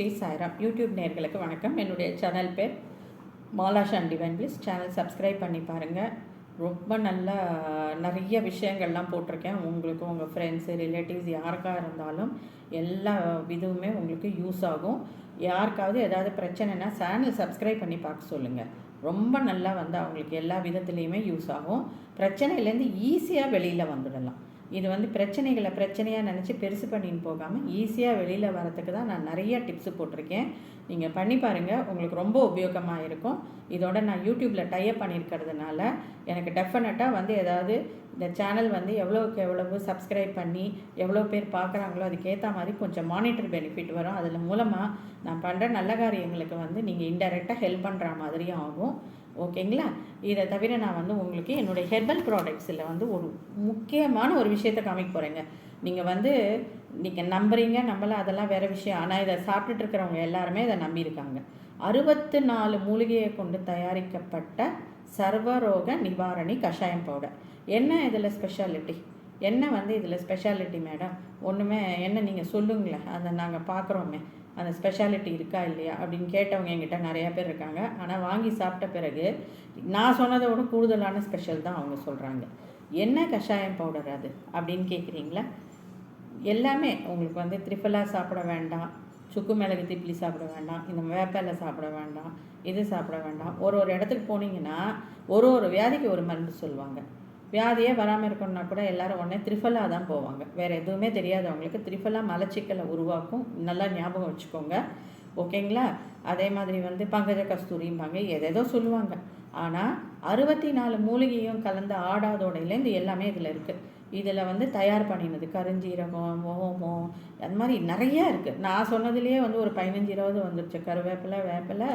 Sri Sairam. YouTube நேர்களுக்கு வணக்கம். என்னுடைய சேனல் பேர் Malasha and divine bliss channel subscribe பண்ணி பாருங்கள் ரொம்ப நல்லா நிறைய விஷயங்கள்லாம் போட்டிருக்கேன். உங்களுக்கு உங்கள் ஃப்ரெண்ட்ஸு ரிலேட்டிவ்ஸ் யாருக்காக இருந்தாலும் எல்லா இதுவுமே உங்களுக்கு யூஸ் ஆகும். யாருக்காவது ஏதாவது பிரச்சனைனா சேனல் சப்ஸ்கிரைப் பண்ணி பார்க்க சொல்லுங்கள் ரொம்ப நல்லா வந்து அவங்களுக்கு எல்லா விதத்துலேயுமே யூஸ் ஆகும். பிரச்சனையிலேருந்து ஈஸியாக வெளியில் வந்துடலாம். இது வந்து பிரச்சனைகளை பிரச்சனையாக நினச்சி பெருசு பண்ணின்னு போகாமல் ஈஸியாக வெளியில் வரத்துக்கு தான் நான் நிறைய டிப்ஸ் போட்டிருக்கேன். நீங்கள் பண்ணி பாருங்கள் உங்களுக்கு ரொம்ப உபயோகமாக இருக்கும். இதோட நான் யூடியூப்பில் டைப் பண்ணியிருக்கிறதுனால எனக்கு டெஃபினட்டாக வந்து ஏதாவது இந்த சேனல் வந்து எவ்வளோக்கு எவ்வளவு சப்ஸ்கிரைப் பண்ணி எவ்வளோ பேர் பார்க்குறாங்களோ அதுக்கேற்ற மாதிரி கொஞ்சம் மானிட்டர் பெனிஃபிட் வரும். அதில் மூலமாக நான் பண்ணுற நல்ல காரியங்களுக்கு வந்து நீங்கள் இன்டெரக்டாக ஹெல்ப் பண்ணுற மாதிரியும் ஆகும். ஓகேங்களா? இதை தவிர நான் வந்து உங்களுக்கு என்னுடைய ஹெர்பல் ப்ராடக்ட்ஸில் வந்து ஒரு முக்கியமான ஒரு விஷயத்தை காமிக்க போகிறேங்க நீங்கள் வந்து நீங்கள் நம்புறீங்க நம்பல அதெல்லாம் வேறு விஷயம். ஆனால் இதை சாப்பிட்டுட்டு இருக்கிறவங்க எல்லாருமே இதை நம்பியிருக்காங்க. அறுபத்து நாலு மூலிகையை கொண்டு தயாரிக்கப்பட்ட சர்வரோக நிவாரணி கஷாயம் பவுடர் என்ன இதில் ஸ்பெஷாலிட்டி என்ன வந்து இதில் ஸ்பெஷாலிட்டி மேடம் ஒன்றுமே என்ன நீங்கள் சொல்லுங்களேன். அதை நாங்கள் பார்க்குறோமே. அந்த ஸ்பெஷாலிட்டி இருக்கா இல்லையா அப்படின்னு கேட்டவங்க என்கிட்ட நிறையா பேர் இருக்காங்க. ஆனால் வாங்கி சாப்பிட்ட பிறகு நான் சொன்னதை விட கூடுதலான ஸ்பெஷல் தான் அவங்க சொல்கிறாங்க என்ன கஷாயம் பவுடர் அது அப்படின்னு கேட்குறீங்களா எல்லாமே உங்களுக்கு வந்து த்ரிஃபலா சாப்பிட வேண்டாம். சுக்கு மிளகு திப்ளி சாப்பிட வேண்டாம். இந்த வேப்பிலை சாப்பிட வேண்டாம். இது சாப்பிட வேண்டாம். ஒரு ஒரு இடத்துக்கு போனீங்கன்னா ஒரு ஒரு வியாதிக்கு ஒரு மருந்து சொல்லுவாங்க. வியாதியே வராமல் இருக்கணும்னா கூட எல்லோரும் உடனே திரிஃபலாக தான் போவாங்க. வேறு எதுவுமே தெரியாதவங்களுக்கு த்ரிஃபலாக மலச்சிக்கலை உருவாக்கும். நல்லா ஞாபகம் வச்சுக்கோங்க. ஓகேங்களா? அதே மாதிரி வந்து பங்கஜ கஸ்தூரிம்பாங்க. எதேதோ சொல்லுவாங்க. ஆனால் அறுபத்தி நாலு மூலிகையும் கலந்த ஆடாதோடையிலேருந்து எல்லாமே இதில் இருக்குது இதில் வந்து தயார் பண்ணினது. கருஞ்சீரகம் ஓமம் அது மாதிரி நிறைய இருக்குது நான் சொன்னதுலேயே வந்து ஒரு பதினஞ்சு இருபது வந்துருச்சு. கருவேப்பிலை வேப்பிலை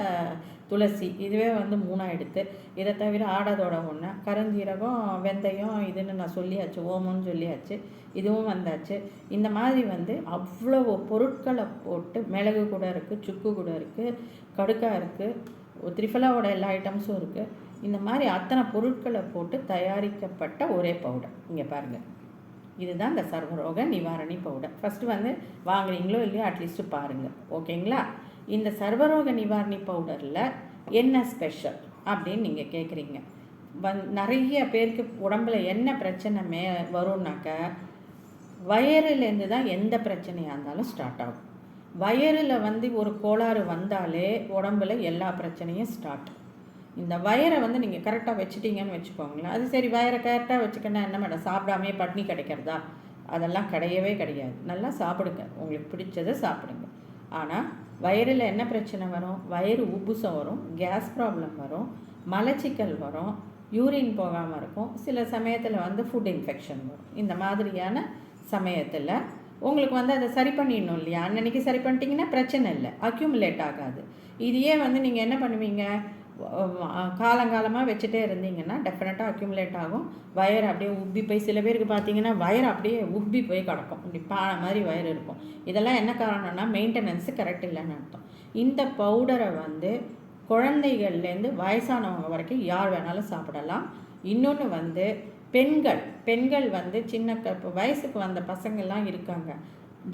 துளசி இதுவே வந்து மூணாக எடுத்து இதை தவிர ஆடாதோட ஒன்று கருஞ்சீரகம் வெந்தயம் இதுன்னு நான் சொல்லியாச்சு. ஓமம்னு சொல்லியாச்சு. இதுவும் வந்தாச்சு. இந்த மாதிரி வந்து அவ்வளோ பொருட்களை போட்டு மிளகு கூட இருக்குது சுக்கு கூட இருக்குது கடுக்கா இருக்குது த்ரிஃபலாவோட எல்லா ஐட்டம்ஸும் இருக்குது இந்த மாதிரி அத்தனை பொருட்களை போட்டு தயாரிக்கப்பட்ட ஒரே பவுடர் இங்கே பாருங்கள் இதுதான் இந்த சர்வரோக நிவாரணி பவுடர் ஃபஸ்ட்டு வந்து வாங்குறீங்களோ இல்லையோ அட்லீஸ்ட்டு பாருங்கள் ஓகேங்களா இந்த சர்வரோக நிவாரணி பவுடரில் என்ன ஸ்பெஷல் அப்படின்னு நீங்கள் கேட்குறீங்க வந் நிறைய பேருக்கு உடம்புல என்ன பிரச்சனை மே வரும்னாக்க வயறுலேருந்து தான் எந்த பிரச்சனையாக இருந்தாலும் ஸ்டார்ட் ஆகும். வயறில் வந்து ஒரு கோளாறு வந்தாலே உடம்புல எல்லா பிரச்சனையும் ஸ்டார்ட் இந்த வயரை வந்து நீங்கள் கரெக்டாக வச்சுட்டீங்கன்னு வச்சுக்கோங்களேன். அது சரி வயரை கரெக்டாக வச்சுக்கணும் என்ன மேடம் சாப்பிடாமே பட்னி கிடைக்கிறதா? அதெல்லாம் கிடையவே கிடையாது. நல்லா சாப்பிடுங்க. உங்களுக்கு பிடிச்சதை சாப்பிடுங்க. ஆனால் வயிறில் என்ன பிரச்சனை வரும்? வயிறு உப்புசம் வரும் கேஸ் ப்ராப்ளம் வரும் மலச்சிக்கல் வரும் யூரின் போகாமல் இருக்கும். சில சமயத்தில் வந்து ஃபுட் இன்ஃபெக்ஷன் வரும். இந்த மாதிரியான சமயத்தில் உங்களுக்கு வந்து அதை சரி பண்ணிடணும் இல்லையா? அன்னன்னைக்கு சரி பண்ணிட்டீங்கன்னா பிரச்சனை இல்லை. அக்யூமுலேட் ஆகாது. இதையே வந்து நீங்கள் என்ன பண்ணுவீங்க? காலங்காலமாக வச்சுட்டே இருந்தீங்கன்னா டெஃபினட்டாக அக்யூமுலேட் ஆகும். வயர் அப்படியே உப்பி போய் சில பேருக்கு பார்த்தீங்கன்னா வயர் அப்படியே உப்பி போய் கிடக்கும். இப்படி பானை மாதிரி வயர் இருக்கும். இதெல்லாம் என்ன காரணம்னா மெயின்டெனன்ஸு கரெக்ட் இல்லைன்னு அர்த்தம். இந்த பவுடரை வந்து குழந்தைகள்லேருந்து வயசானவங்க வரைக்கும் யார் வேணாலும் சாப்பிடலாம். இன்னொன்று வந்து பெண்கள் பெண்கள் வந்து சின்ன க வயசுக்கு வந்த பசங்கள்லாம் இருக்காங்க.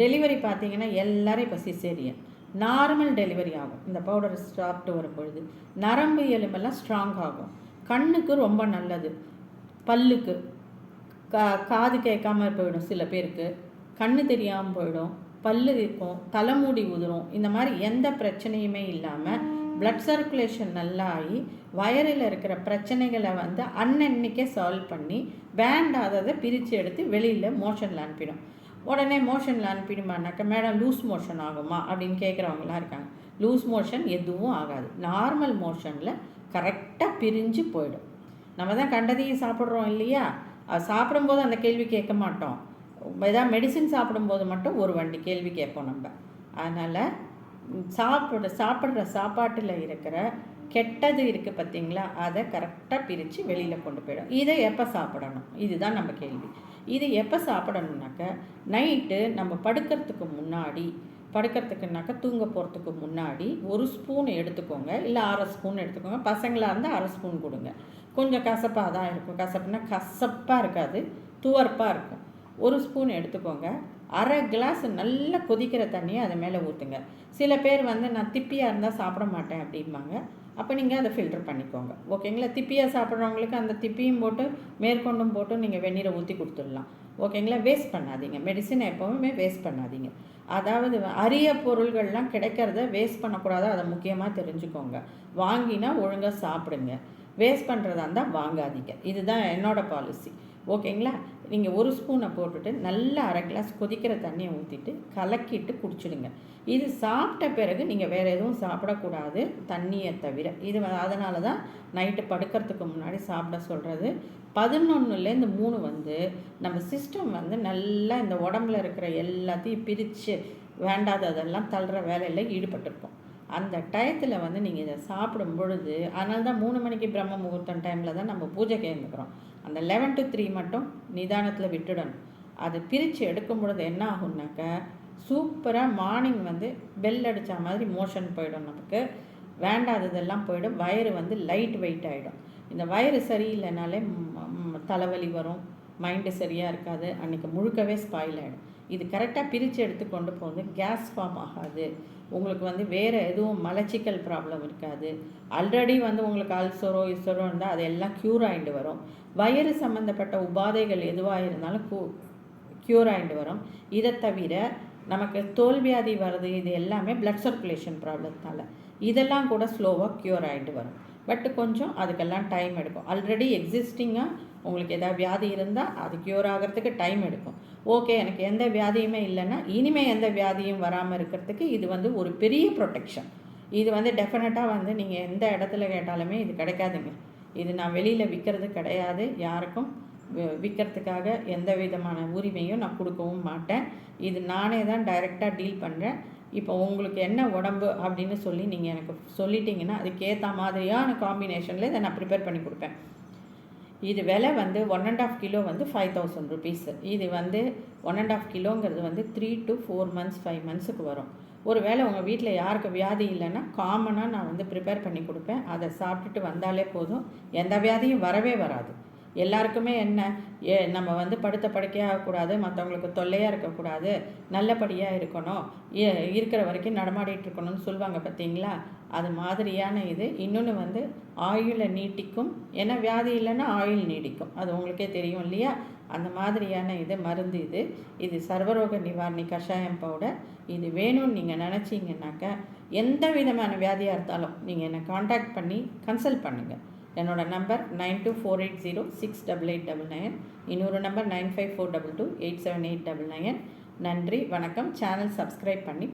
டெலிவரி பார்த்தீங்கன்னா எல்லாரும் இப்போ சிசேரியன் நார்மல் டெலிவரி ஆகும். இந்த பவுடர் சாப்பிட்டு வரும் பொழுது நரம்பு எலும்பெல்லாம் ஸ்ட்ராங் ஆகும். கண்ணுக்கு ரொம்ப நல்லது. பல்லுக்கு கா காது கேட்காம போயிடும் சில பேருக்கு. கண்ணு தெரியாமல் போயிடும். பல்லு இருக்கும். தலைமூடி உதிரும். இந்த மாதிரி எந்த பிரச்சனையுமே இல்லாமல் பிளட் சர்க்குலேஷன் நல்லா ஆகி வயரில் இருக்கிற பிரச்சனைகளை வந்து அன்னன்னைக்கே சால்வ் பண்ணி வேண்டாததை பிரித்து எடுத்து வெளியில் மோஷனில் அனுப்பிடும். உடனே மோஷனில் அனுப்பிடுமானாக்கா மேடம் லூஸ் மோஷன் ஆகுமா? அப்படின்னு கேட்குறவங்களாம் இருக்காங்க. லூஸ் மோஷன் எதுவும் ஆகாது. நார்மல் மோஷனில் கரெக்டாக பிரிஞ்சு போயிடும். நம்ம தான் கண்டதையும் சாப்பிட்றோம் இல்லையா? சாப்பிடும்போது அந்த கேள்வி கேட்க மாட்டோம். ஏதாவது மெடிசின் சாப்பிடும்போது மட்டும் ஒரு வண்டி கேள்வி கேட்போம் நம்ம. அதனால் சாப்பிட சாப்பிட்ற சாப்பாட்டில் இருக்கிற கெட்டது இருக்குது பார்த்தீங்களா அதை கரெக்டாக பிரித்து வெளியில் கொண்டு போயிடும். இதை எப்போ சாப்பிடணும்? இதுதான் நம்ம கேள்வி. இது எப்போ சாப்பிடணுன்னாக்க நைட்டு நம்ம படுக்கிறதுக்கு முன்னாடி படுக்கிறதுக்குனாக்கா தூங்க போகிறதுக்கு முன்னாடி ஒரு ஸ்பூன் எடுத்துக்கோங்க. இல்லை அரை ஸ்பூன் எடுத்துக்கோங்க. பசங்களாக இருந்தால் அரை ஸ்பூன் கொடுங்க. கொஞ்சம் கசப்பாக தான் இருக்கும். கசப்புனா கசப்பாக இருக்காது. துவர்ப்பாக இருக்கும். ஒரு ஸ்பூன் எடுத்துக்கோங்க. அரை கிளாஸ் நல்லா கொதிக்கிற தண்ணியை அதை மேலே ஊற்றுங்க சில பேர் வந்து நான் திப்பியாக இருந்தால் சாப்பிட மாட்டேன் அப்படிம்பாங்க. அப்போ நீங்கள் அதை ஃபில்டர் பண்ணிக்கோங்க. ஓகேங்களா? திப்பியாக சாப்பிட்றவங்களுக்கு அந்த திப்பியும் போட்டு மேற்கொண்டும் போட்டு நீங்கள் வெந்நீரை ஊற்றி கொடுத்துடலாம். ஓகேங்களா? வேஸ்ட் பண்ணாதீங்க. மெடிசினை எப்போவுமே வேஸ்ட் பண்ணாதீங்க. அதாவது அரிய பொருள்கள்லாம் கிடைக்கிறத வேஸ்ட் பண்ணக்கூடாது. அதை முக்கியமாக தெரிஞ்சுக்கோங்க. வாங்கினா ஒழுங்காக சாப்பிடுங்க. வேஸ்ட் பண்ணுறதா இருந்தால் வாங்காதீங்க. இதுதான் என்னோடய பாலிசி ஓகேங்களா? நீங்கள் ஒரு ஸ்பூனை போட்டுட்டு நல்லா அரை கிளாஸ் கொதிக்கிற தண்ணியை ஊற்றிட்டு கலக்கிட்டு குடிச்சிடுங்க. இது சாப்பிட்ட பிறகு நீங்கள் வேறு எதுவும் சாப்பிடக்கூடாது தண்ணியை தவிர. இது அதனால தான் நைட்டு படுக்கிறதுக்கு முன்னாடி சாப்பிட சொல்கிறது பதினொன்றுலேருந்து மூணு வந்து நம்ம சிஸ்டம் வந்து நல்லா இந்த உடம்புல இருக்கிற எல்லாத்தையும் பிரித்து வேண்டாததெல்லாம் தள்ளுற வேலையில் ஈடுபட்டிருப்போம் அந்த டயத்தில் வந்து நீங்கள் இதை சாப்பிடும் பொழுது அதனால தான் மூணு மணிக்கு பிரம்ம முகூர்த்தம் டைமில் தான் நம்ம பூஜை கேந்துக்கிறோம் அந்த லெவன் டு த்ரீ மட்டும் நிதானத்தில் விட்டுடணும். அது பிரித்து எடுக்கும் பொழுது என்ன ஆகும்னாக்க சூப்பராக மார்னிங் வந்து பெல் அடித்த மாதிரி மோஷன் போயிடும் நமக்கு. வேண்டாததெல்லாம் போயிடும். வயிறு வந்து லைட் வெயிட் ஆகிடும் இந்த வயிறு சரியில்லைனாலே தலைவலி வரும். மைண்டு சரியாக இருக்காது. அன்றைக்கி முழுக்கவே ஸ்பாயில் ஆகிடும் இது கரெக்டாக பிரித்து எடுத்து கொண்டு போகுது. கேஸ் ஃபார்ம் ஆகாது. உங்களுக்கு வந்து வேறு எதுவும் மலச்சிக்கல் ப்ராப்ளம் இருக்காது. ஆல்ரெடி வந்து உங்களுக்கு அல்சரோ இசரோ இருந்தால் அது எல்லாம் க்யூர் ஆகிட்டு வரும். வயிறு சம்மந்தப்பட்ட உபாதைகள் எதுவாக இருந்தாலும் கூ க்யூர் ஆகிட்டு வரும். இதை தவிர நமக்கு தோல்வியாதி வருது இது எல்லாமே பிளட் சர்க்குலேஷன் ப்ராப்ளத்தால் இதெல்லாம் கூட ஸ்லோவாக க்யூர் ஆகிட்டு வரும். பட் கொஞ்சம் அதுக்கெல்லாம் டைம் எடுக்கும். ஆல்ரெடி எக்ஸிஸ்டிங்காக உங்களுக்கு எதாவது வியாதி இருந்தால் அது க்யூர் ஆகிறதுக்கு டைம் எடுக்கும். ஓகே எனக்கு எந்த வியாதியுமே இல்லைன்னா இனிமேல் எந்த வியாதியும் வராமல் இருக்கிறதுக்கு இது வந்து ஒரு பெரிய ப்ரொடெக்ஷன் இது வந்து டெஃபினட்டாக வந்து நீங்கள் எந்த இடத்துல கேட்டாலுமே இது கிடைக்காதுங்க. இது நான் வெளியில் விற்கிறது கிடையாது. யாருக்கும் விற்கிறதுக்காக எந்த விதமான உரிமையும் நான் கொடுக்கவும் மாட்டேன். இது நானே தான் டைரெக்டாக டீல் பண்ணுறேன் இப்போ உங்களுக்கு என்ன உடம்பு அப்படின்னு சொல்லி நீங்கள் எனக்கு சொல்லிட்டீங்கன்னா அதுக்கேற்ற மாதிரியான காம்பினேஷனில் இதை நான் ப்ரிப்பேர் பண்ணி கொடுப்பேன். இது விலை வந்து ஒன் அண்ட் ஆஃப் கிலோ வந்து ஃபைவ் தௌசண்ட் ருபீஸ் இது வந்து ஒன் அண்ட் ஆஃப் கிலோங்கிறது வந்து three to four months five மந்த்ஸுக்கு வரும். ஒரு வேளை உங்கள் வீட்டில் யாருக்கு வியாதி இல்லைன்னா காமனாக நான் வந்து ப்ரிப்பேர் பண்ணி கொடுப்பேன். அதை சாப்பிட்டுட்டு வந்தாலே போதும். எந்த வியாதியும் வரவே வராது. எல்லாருக்குமே என்ன? ஏ நம்ம வந்து படுத்த படுக்கையாக ஆகக்கூடாது மற்றவங்களுக்கு தொல்லையாக இருக்கக்கூடாது நல்லபடியாக இருக்கணும் இருக்கிற வரைக்கும் நடமாடிட்டு இருக்கணும்னு சொல்லுவாங்க பார்த்தீங்களா அது மாதிரியான இது. இன்னொன்று வந்து ஆயுளை நீட்டிக்கும். ஏன்னா வியாதி இல்லைன்னா ஆயுள் நீடிக்கும். அது உங்களுக்கே தெரியும் இல்லையா? அந்த மாதிரியான இது மருந்து இது. இது சர்வரோக நிவாரணி கஷாயம் பவுடர். இது வேணும்னு நீங்கள் நினச்சிங்கனாக்கா எந்த விதமான வியாதியாக இருந்தாலும் நீங்கள் என்னை காண்டாக்ட் பண்ணி கன்சல்ட் பண்ணுங்கள் என்னோடய number nine two four eight zero six double eight double nine. இன்னொரு number nine five four double two eight seven eight double nine. நன்றி வணக்கம். சேனல் சப்ஸ்கிரைப் பண்ணி